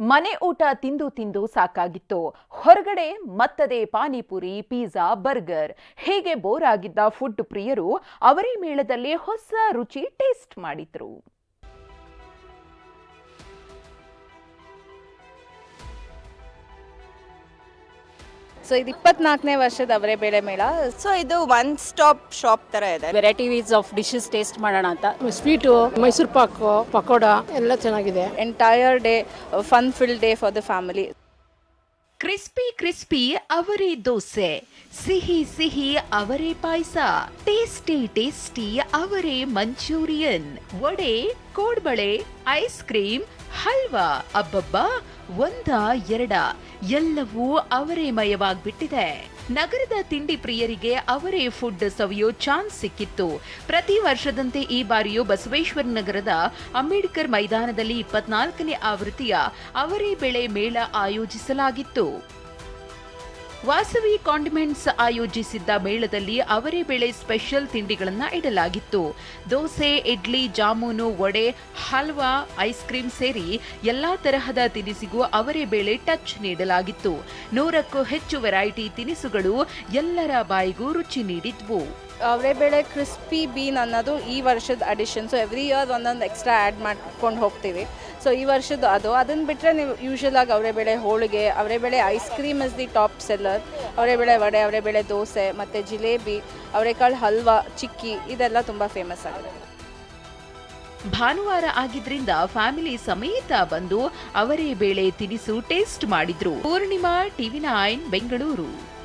ಮನೆ ಊಟ ತಿಂದು ತಿಂದು ಸಾಕಾಗಿತ್ತು. ಹೊರಗಡೆ ಮತ್ತದೇ ಪಾನಿಪುರಿ, ಪಿಜ್ಜಾ, ಬರ್ಗರ್. ಹೀಗೆ ಬೋರ್ ಆಗಿದ್ದ ಫುಡ್ ಪ್ರಿಯರು ಅವರೇ ಮೇಳದಲ್ಲಿ ಹೊಸ ರುಚಿ ಟೇಸ್ಟ್ ಮಾಡಿದ್ರು. ಸೊ ಇದು ಇಪ್ಪತ್ನಾಲ್ಕನೇ ವರ್ಷದ ಅವರೇ ಬೇಳೆ ಮೇಳ. ಸೊ ಇದು ಒನ್ ಸ್ಟಾಪ್ ಶಾಪ್ ತರ ಇದೆ. ವೆರೈಟೀಸ್ ಆಫ್ ಡಿಶಸ್ ಟೇಸ್ಟ್ ಮಾಡೋಣ ಅಂತ. ಸ್ವೀಟು ಮೈಸೂರ್ ಪಾಕ್ ಪಕೋಡ ಎಲ್ಲ ಚೆನ್ನಾಗಿದೆ. Entire day fun fill day for the family crispy crispy ಅವರೇ ದೋಸೆ. ಸಿಹಿ ಸಿಹಿ ಅವರೇ ಪಾಯಸ. ಟೇಸ್ಟಿ ಟೇಸ್ಟಿ ಅವರೇ manchurian vada kodbale ice cream halwa, ಅಬ್ಬಬ್ಬ, ಒಂದ, ಎರಡ, ಎಲ್ಲವೂ ಅವರೇ ಮಯವಾಗ್ಬಿಟ್ಟಿದೆ. ನಗರದ ತಿಂಡಿ ಪ್ರಿಯರಿಗೆ ಅವರೇ ಫುಡ್ ಸವಿಯೋ ಚಾನ್ಸ್ ಸಿಕ್ಕಿತ್ತು. ಪ್ರತಿ ವರ್ಷದಂತೆ ಈ ಬಾರಿಯೂ ಬಸವೇಶ್ವರ ನಗರದ ಅಂಬೇಡ್ಕರ್ ಮೈದಾನದಲ್ಲಿ ಇಪ್ಪತ್ನಾಲ್ಕನೇ ಆವೃತ್ತಿಯ ಅವರೇ ಬೆಳೆ ಮೇಳ ಆಯೋಜಿಸಲಾಗಿತ್ತು. ವಾಸವಿ ಕಾಂಡಿಮೆಂಟ್ಸ್ ಆಯೋಜಿಸಿದ್ದ ಮೇಳದಲ್ಲಿ ಅವರೇ ಬೆಳೆ ಸ್ಪೆಷಲ್ ತಿಂಡಿಗಳನ್ನು ಇಡಲಾಗಿತ್ತು. ದೋಸೆ, ಇಡ್ಲಿ, ಜಾಮೂನು, ವಡೆ, ಹಲ್ವಾ ಐಸ್ ಕ್ರೀಂ ಸೇರಿ ಎಲ್ಲಾ ತರಹದ ತಿನಿಸಿಗೂ ಅವರೇ ಬೇಳೆ ಟಚ್ ನೀಡಲಾಗಿತ್ತು. ನೂರಕ್ಕೂ ಹೆಚ್ಚು ವೆರೈಟಿ ತಿನಿಸುಗಳು ಎಲ್ಲರ ಬಾಯಿಗೂ ರುಚಿ ನೀಡಿದ್ವು. ಅವರೇ ಬೇಳೆ ಕ್ರಿಸ್ಪಿ ಬೀನ್ ಅನ್ನೋದು ಈ ವರ್ಷದ ಅಡಿಷನ್ ಸೊ ಎವ್ರಿ ಇಯರ್ ಒಂದೊಂದು ಎಕ್ಸ್ಟ್ರಾ ಆ್ಯಡ್ ಮಾಡ್ಕೊಂಡು ಹೋಗ್ತೀವಿ. ಸೊ ಈ ವರ್ಷದ್ದು ಅದು. ಅದನ್ನು ಬಿಟ್ಟರೆ ನೀವು ಯೂಶ್ವಲಾಗಿ ಆಗಿ ಅವರೇ ಬೇಳೆ ಹೋಳಿಗೆ, ಅವರೇ ಬೇಳೆ ice cream is the top seller ಅವರೆಬೇಳೆ vada ಅವರೆಬೇಳೆ ದೋಸೆ, ಮತ್ತು ಜಿಲೇಬಿ ಅವರೆಕಾಳು ಹಲ್ವಾ, ಚಿಕ್ಕಿ, ಇದೆಲ್ಲ ತುಂಬ ಫೇಮಸ್ ಆಗಿದೆ ಭಾನುವಾರ ಆಗಿದ್ರಿಂದ ಫ್ಯಾಮಿಲಿ ಸಮೇತ ಬಂದು ಅವರೇ ಬೇಳೆ ತಿನಿಸು ಟೇಸ್ಟ್ ಮಾಡಿದ್ರು. Poornima, TV nine, Bengaluru.